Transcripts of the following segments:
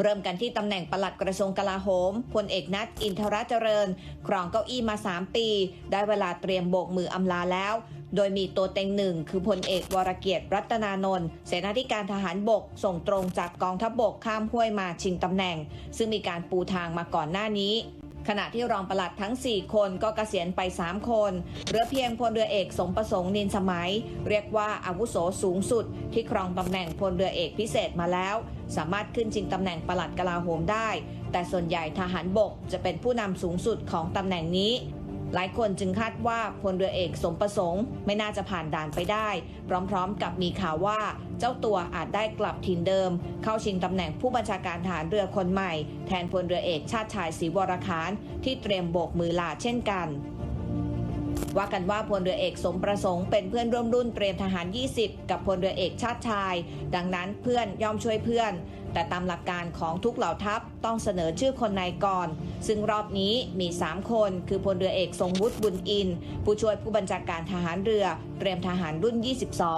เริ่มกันที่ตำแหน่งปลัดกระทรวงกลาโหมพลเอกนัทอินทรเจริญ ครองเก้าอี้มา 3 ปี ได้เวลาเตรียมโบกมืออำลาแล้ว โดยมีตัวเต็งหนึ่งคือพลเอกวรเกียรติรัตนานนท์เสนาธิการทหารบกส่งตรงจากกองทัพบบกข้ามห้วยมาชิงตำแหน่ง ซึ่งมีการปูทางมาก่อนหน้านี้ ขณะที่รองปลัดทั้ง 4 คนก็เกษียณไป 3 คนเหลือเพียงพลเรือเอกสมประสงค์นินสมัย เรียกว่าอาวุโสสูงสุด ที่ครองตำแหน่งพลเรือเอกพิเศษมาแล้ว สามารถขึ้นชิงตำแหน่งปลัดกลาโหมได้ แต่ส่วนใหญ่ทหารบกจะเป็นผู้นำสูงสุดของตำแหน่งนี้ หลายคนจึงคาดว่าพลเรือเอกสมประสงค์ ไม่น่าจะผ่านด่านไปได้ พร้อมๆ กับมีข่าวว่าเจ้าตัวอาจได้กลับถิ่นเดิม เข้าชิงตำแหน่งผู้บัญชาการฐานเรือคนใหม่ แทนพลเรือเอกชาติชายศรีวรคานที่เตรียมโบกมือลาเช่นกัน ว่ากันว่าพลเรือเอกสมประสงค์เป็นเพื่อนร่วมรุ่นเตรียมทหาร 20 กับพลเรือเอกชาติชาย ดังนั้นเพื่อนย่อมช่วยเพื่อน แต่ตามหลักการของทุกเหล่าทัพต้องเสนอชื่อคนในก่อน ซึ่งรอบนี้มี 3 คน คือพลเรือเอกทรงวุฒิบุญอิน ผู้ช่วยผู้บัญชาการทหารเรือ เตรียมทหารรุ่น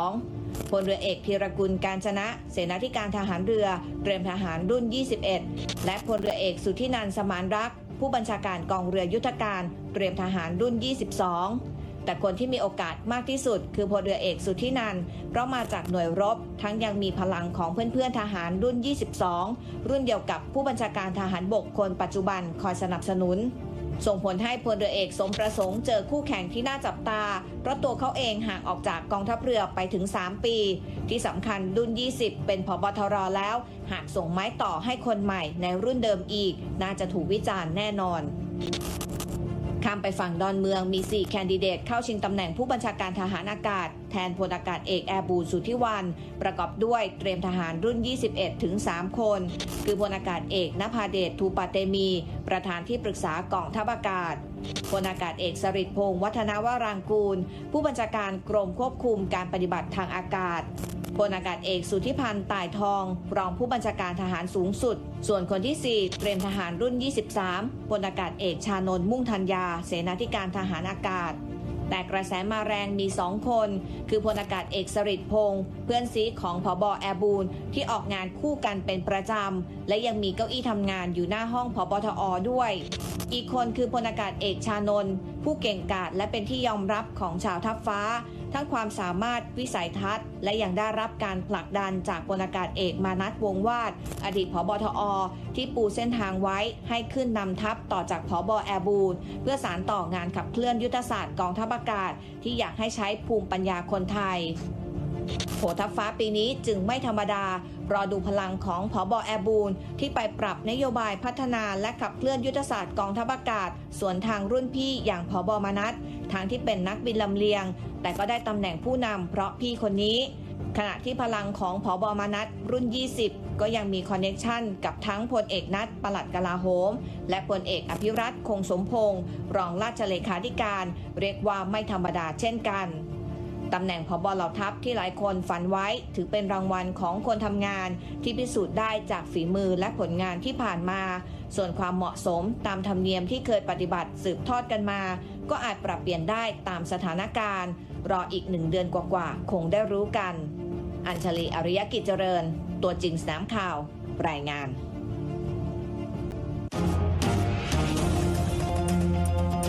22พลเรือเอกพีรกุลการชนะ เสนาธิการทหารเรือ เตรียมทหารรุ่น 21 และพลเรือเอกสุทธินันสมานรัก ผู้บัญชาการกองเรือยุทธการเตรียมทหารรุ่น 22 แต่คนที่มีโอกาสมากที่สุด คือพลเรือเอกสุทธินันเพราะมาจากหน่วยรบ ทั้งยังมีพลังของเพื่อนๆทหารรุ่น 22 รุ่นเดียวกับผู้บัญชาการทหารบกคนปัจจุบันคอยสนับสนุน ส่งผลให้พลเรือเอกสมประสงค์เจอคู่แข่งที่น่าจับตา เพราะตัวเขาเองห่างออกจากกองทัพเรือไปถึง 3 ปี ที่สำคัญรุ่น 20 เป็นพบทรแล้ว หากส่งไม้ต่อให้คนใหม่ในรุ่นเดิมอีก น่าจะถูกวิจารณ์แน่นอน ข้ามไปฝั่งดอนเมืองมี 4 แคนดิเดตเข้าชิงตำแหน่งผู้บัญชาการทหารอากาศ แทนพลอากาศเอกแอร์บูสุทธิวัน ประกอบด้วยเตรียมทหารรุ่น 21 ถึง 3 คน คือพลอากาศเอกนภาเดชทูปาเตมี ประธานที่ปรึกษากองทัพอากาศพลอากาศเอกสริตพงศ์วัฒนวรางกูล ผู้บัญชาการกรมควบคุมการปฏิบัติทางอากาศพลอากาศเอกสุทธิพันธ์ต่ายทอง รองผู้บัญชาการทหารสูงสุด ส่วนคนที่ 4 เตรียมทหารรุ่น 23พลอากาศเอกชานนท์มุ่งธัญญา เสนาธิการทหารอากาศ แต่กระแสมาแรงมี 2 คน คือพลอากาศเอกสริดพงษ์เพื่อนซีของผอบอแอร์บูนที่ออกงานคู่กันเป็นประจำ และยังมีเก้าอี้ทำงานอยู่หน้าห้องผบทอด้วย อีกคนคือพลอากาศเอกชานนท์ผู้เก่งกาจและเป็นที่ยอมรับของชาวทัพฟ้า ทั้งความสามารถวิสัยทัศน์ และยังได้รับการผลักดันจากพลอากาศเอกมานัทวงวาด อดีตผบทอ ที่ปูเส้นทางไว้ให้ขึ้นนำทัพต่อจากผบแอร์บูนเพื่อสารต่องานขับเคลื่อนยุทธศาสตร์กองทัพอากาศ ที่อยากให้ใช้ภูมิปัญญาคนไทยโผทัพฟ้าปีนี้จึงไม่ธรรมดา รอดูพลังของผอบอแอร์บูนที่ไปปรับนโยบายพัฒนาและขับเคลื่อนยุทธศาสตร์กองทัพอากาศส่วนทางรุ่นพี่อย่างผอบอมานัท ทางที่เป็นนักบินลำเลียง แต่ก็ได้ตำแหน่งผู้นำเพราะพี่คนนี้ ขณะที่พลังของผอบอมานัตรุ่น 20 ก็ยังมีคอนเน็ชันกับทั้งพลเอกนัทปลัดกลาโหม และพลเอกอภิรัตคงสมพงศ์รองราชเลขาธิการ เรียกว่าไม่ธรรมดาเช่นกัน ตำแหน่งพบเหล่าทัพที่หลายคนฝันไว้ ถือเป็นรางวัลของคนทำงาน ที่พิสูจน์ได้จากฝีมือและผลงานที่ผ่านมา ส่วนความเหมาะสมตามธรรมเนียมที่เคยปฏิบัติสืบทอดกันมา ก็อาจปรับเปลี่ยนได้ตามสถานการณ์ รออีกหนึ่งเดือนกว่าๆคงได้รู้กัน อัญชลีอริยกิจเจริญ ตัวจริงสนามข่าว รายงาน